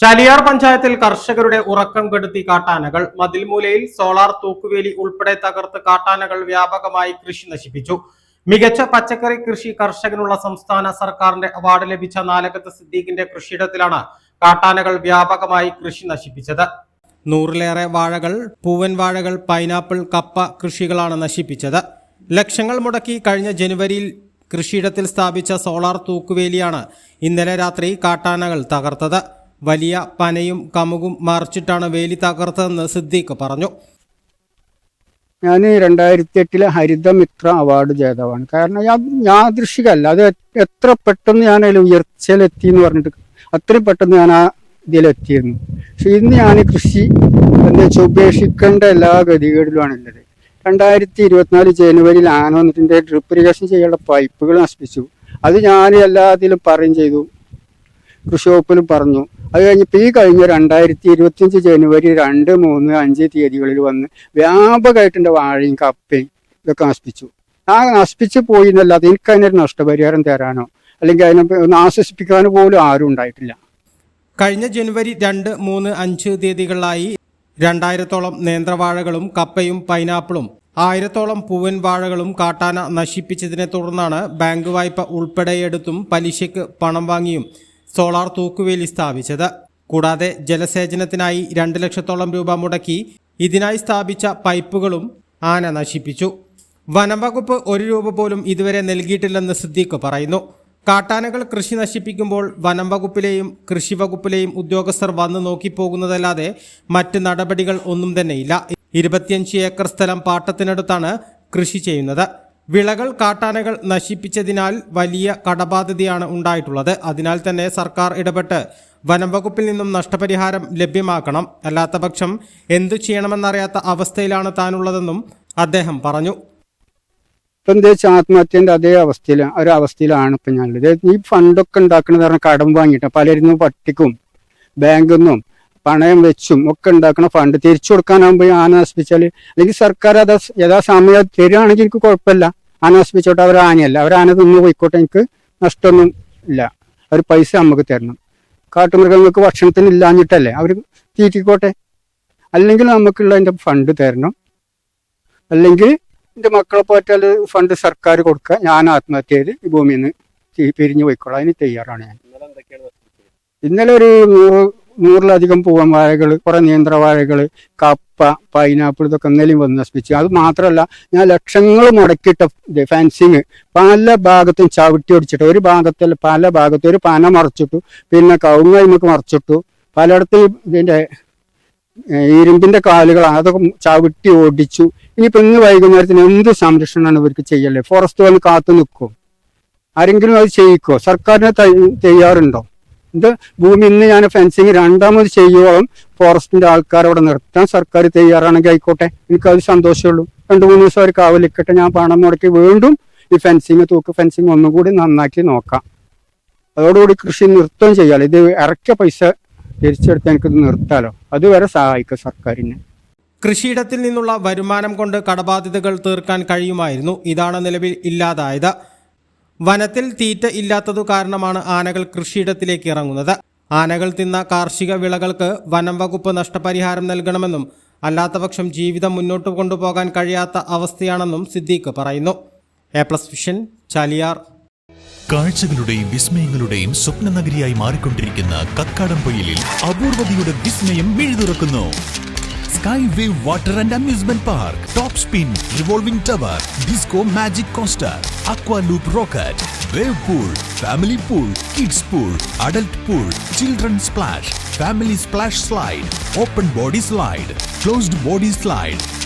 ചാലിയാർ പഞ്ചായത്തിൽ കർഷകരുടെ ഉറക്കം കെടുത്തി കാട്ടാനകൾ മതിൽമൂലയിൽ സോളാർ തൂക്കുവേലി ഉൾപ്പെടെ തകർത്ത് കാട്ടാനകൾ വ്യാപകമായി കൃഷി നശിപ്പിച്ചു. മികച്ച പച്ചക്കറി കൃഷി കർഷകനുള്ള സംസ്ഥാന സർക്കാരിന്റെ അവാർഡ് ലഭിച്ച നാലകത്ത് സിദ്ദീഖിന്റെ കൃഷിയിടത്തിലാണ് കാട്ടാനകൾ വ്യാപകമായി കൃഷി നശിപ്പിച്ചത്. നൂറിലേറെ വാഴകൾ പൂവൻ വാഴകൾ പൈനാപ്പിൾ കപ്പ കൃഷികളാണ് നശിപ്പിച്ചത്. ലക്ഷങ്ങൾ മുടക്കി കഴിഞ്ഞ ജനുവരിയിൽ കൃഷിയിടത്തിൽ സ്ഥാപിച്ച സോളാർ തൂക്കുവേലിയാണ് ഇന്നലെ രാത്രി കാട്ടാനകൾ തകർത്തത്. വലിയ പനയും കമുകും മറിച്ചിട്ടാണ് വേലി തകർത്തതെന്ന് സിദ്ദീഖ് പറഞ്ഞു. ഞാൻ രണ്ടായിരത്തി എട്ടിലെ ഹരിതമിത്ര അവാർഡ് ജേതാവാണ്. കാരണം ഞാൻ യാദൃശികമല്ല. അത് എത്ര പെട്ടെന്ന് ഞാൻ അതിൽ ഉയർച്ചയിലെത്തി എന്ന് പറഞ്ഞിട്ട് അത്രയും പെട്ടെന്ന് ഞാൻ ആ ഇതിലെത്തിയിരുന്നു. പക്ഷെ ഇന്ന് ഞാൻ കൃഷി എന്താ വെച്ചാൽ ഉപേക്ഷിക്കേണ്ട എല്ലാ ഗതികേടിലുമാണുള്ളത്. രണ്ടായിരത്തി ഇരുപത്തിനാല് ജനുവരിയിൽ ആന വന്നിട്ടുണ്ട്. ഡ്രിപ്പ് ഇറിഗേഷൻ ചെയ്യാനുള്ള പൈപ്പുകൾ നശിപ്പിച്ചു. അത് ഞാൻ എല്ലാത്തിലും പറയും ചെയ്തു. കൃഷി വകുപ്പിലും പറഞ്ഞു. അത് കഴിഞ്ഞപ്പോൾ ഈ കഴിഞ്ഞ രണ്ടായിരത്തി ഇരുപത്തിയഞ്ച് ജനുവരി രണ്ട് മൂന്ന് അഞ്ച് തീയതികളിൽ വന്ന് വ്യാപകമായിട്ട് എന്റെ വാഴയും കപ്പയും ഇതൊക്കെ നശിപ്പിച്ചു. ആ നശിപ്പിച്ച് പോയി എന്നല്ലാതെ എനിക്ക് അതിനൊരു നഷ്ടപരിഹാരം തരാനോ? അല്ലെങ്കിൽ അതിനെ ഒന്ന് ആശ്വസിപ്പിക്കാനോ പോലും ആരും ഉണ്ടായിട്ടില്ല. കഴിഞ്ഞ ജനുവരി രണ്ട് മൂന്ന് അഞ്ച് തീയതികളിലായി രണ്ടായിരത്തോളം നേന്ത്രവാഴകളും കപ്പയും പൈനാപ്പിളും ആയിരത്തോളം പൂവൻ വാഴകളും കാട്ടാന നശിപ്പിച്ചതിനെ തുടർന്നാണ് ബാങ്ക് വായ്പ ഉൾപ്പെടെയെടുത്തും പലിശയ്ക്ക് പണം വാങ്ങിയും സോളാർ തൂക്കുവേലി സ്ഥാപിച്ചത്. കൂടാതെ ജലസേചനത്തിനായി രണ്ട് ലക്ഷത്തോളം രൂപ മുടക്കി ഇതിനായി സ്ഥാപിച്ച പൈപ്പുകളും ആന നശിപ്പിച്ചു. വനംവകുപ്പ് ഒരു രൂപ പോലും ഇതുവരെ നൽകിയിട്ടില്ലെന്ന് സിദ്ദീഖ് പറയുന്നു. കാട്ടാനകൾ കൃഷി നശിപ്പിക്കുമ്പോൾ വനം വകുപ്പിലെയും കൃഷി വകുപ്പിലെയും ഉദ്യോഗസ്ഥർ വന്ന് നോക്കിപ്പോകുന്നതല്ലാതെ മറ്റ് നടപടികൾ ഒന്നും തന്നെയില്ല. ഇരുപത്തിയഞ്ച് ഏക്കർ സ്ഥലം പാട്ടത്തിനടുത്താണ് കൃഷി ചെയ്യുന്നത്. വിളകൾ കാട്ടാനകൾ നശിപ്പിച്ചതിനാൽ വലിയ കടബാധ്യതയാണ് ഉണ്ടായിട്ടുള്ളത്. അതിനാൽ തന്നെ സർക്കാർ ഇടപെട്ട് വനം വകുപ്പിൽ നിന്നും നഷ്ടപരിഹാരം ലഭ്യമാക്കണം. അല്ലാത്തപക്ഷം എന്തു ചെയ്യണമെന്നറിയാത്ത അവസ്ഥയിലാണ് താനുള്ളതെന്നും അദ്ദേഹം പറഞ്ഞു. ഇപ്പം എന്താ ആത്മഹത്യന്റെ അതേ അവസ്ഥയിൽ ഒരു അവസ്ഥയിലാണ് ഇപ്പം ഞാനുള്ളത്. ഈ ഫണ്ടൊക്കെ ഉണ്ടാക്കുന്നത് പറഞ്ഞാൽ കടം വാങ്ങിയിട്ട് പലരിന്നും പട്ടിക്കും ബാങ്കിൽ നിന്നും പണയം വെച്ചും ഒക്കെ ഉണ്ടാക്കണ ഫണ്ട് തിരിച്ചു കൊടുക്കാനാകുമ്പോൾ ആന നശിപ്പിച്ചാൽ അല്ലെങ്കിൽ സർക്കാർ അത് യഥാസമയം തരികയാണെങ്കിൽ എനിക്ക് കുഴപ്പമില്ല. ആന നശിപ്പിച്ചോട്ടെ അവർ ആനയല്ല. അവർ ആന തിന്ന് പോയിക്കോട്ടെ എനിക്ക് നഷ്ടമൊന്നും ഇല്ല. അവർ പൈസ നമുക്ക് തരണം. കാട്ടുമൃഗങ്ങൾക്ക് ഭക്ഷണത്തിന് ഇല്ലാഞ്ഞിട്ടല്ലേ? അവർ തീറ്റിക്കോട്ടെ? അല്ലെങ്കിൽ നമുക്കുള്ള അതിന്റെ ഫണ്ട് തരണം. അല്ലെങ്കിൽ എന്റെ മക്കളെ പോറ്റാൽ ഫണ്ട് സർക്കാർ കൊടുക്കുക. ഞാൻ ആത്മഹത്യ ചെയ്ത് ഈ ഭൂമിയിൽ നിന്ന് പിരിഞ്ഞു പോയിക്കോളാം. അതിന് തയ്യാറാണ് ഞാൻ. ഇന്നലെ ഒരു നൂറിലധികം പൂവൻ വാഴകൾ കുറെ നീന്ത്രവാഴകൾ കപ്പ പൈനാപ്പിൾ ഇതൊക്കെ ഇന്നലെയും വന്ന് നശിപ്പിച്ചു. അത് മാത്രമല്ല ഞാൻ ലക്ഷങ്ങൾ മുടക്കിയിട്ട ഫെൻസിങ് പല ഭാഗത്തും ചവിട്ടി ഒടിച്ചിട്ട് ഒരു ഭാഗത്തിൽ പല ഭാഗത്തും ഒരു പന മറച്ചിട്ടു പിന്നെ കവുങ്ങൈമക്ക് മറച്ചിട്ടു. പലയിടത്തും ഇതിന്റെ ഏഹ് ഇരുമ്പിന്റെ കാലുകൾ അതൊക്കെ ചവിട്ടി ഓടിച്ചു ഇനിയിപ്പോ ഇന്ന് വൈകുന്നേരത്തിന് എന്ത് സംരക്ഷണമാണ് ഇവർക്ക് ചെയ്യല്ലേ ഫോറസ്റ്റ് വന്ന് കാത്തു നിൽക്കും? ആരെങ്കിലും അത് ചെയ്യിക്കോ? സർക്കാരിനെ തയ്യ- തയ്യാറുണ്ടോ? ഇത് ഭൂമി ഇന്ന് ഞാൻ ഫെൻസിങ് രണ്ടാമത് ചെയ്യുവോളം ഫോറസ്റ്റിന്റെ ആൾക്കാർ അവിടെ നിർത്താൻ സർക്കാർ തയ്യാറാണെങ്കിൽ ആയിക്കോട്ടെ. എനിക്കത് സന്തോഷമുള്ളൂ. രണ്ടു മൂന്ന് ദിവസം അവർ കാവലിക്കട്ടെ ഞാൻ പണം മുടക്കി വീണ്ടും ഈ ഫെൻസിങ് തൂക്ക് ഫെൻസിങ് ഒന്നുകൂടി നന്നാക്കി നോക്കാം. അതോടുകൂടി കൃഷി നിർത്തുകയും ചെയ്യാലോ. ഇത് ഇറക്ക പൈസ തിരിച്ചെടുത്ത് എനിക്കിത് നിർത്താലോ. അതുവരെ സഹായിക്കും സർക്കാരിനെ. കൃഷിയിടത്തിൽ നിന്നുള്ള വരുമാനം കൊണ്ട് കടബാധ്യതകൾ തീർക്കാൻ കഴിയുമായിരുന്നു. ഇതാണ് നിലവിൽ ഇല്ലാതായത്. വനത്തിൽ തീറ്റ ഇല്ലാത്തതു കാരണമാണ് ആനകൾ കൃഷിയിടത്തിലേക്ക് ഇറങ്ങുന്നത്. ആനകൾ തിന്ന കാർഷിക വിളകൾക്ക് വനം വകുപ്പ് നഷ്ടപരിഹാരം നൽകണമെന്നും അല്ലാത്തപക്ഷം ജീവിതം മുന്നോട്ട് കൊണ്ടുപോകാൻ കഴിയാത്ത അവസ്ഥയാണെന്നും സിദ്ദീഖ് പറയുന്നു. A plus vision Chaliyar. കാഴ്ചകളുടെയും വിസ്മയങ്ങളുടെയും സ്വപ്ന നഗരിയായി മാറിക്കൊണ്ടിരിക്കുന്ന കക്കാടംപൊയിലിൽ അപൂർവതയുടെ വിസ്മയം മിഴുതുറക്കുന്നു. sky wave water and amusement park top spin revolving tower disco magic coaster aqua loop rocket wave pool family pool kids pool adult pool children splash family splash slide open body slide closed body slide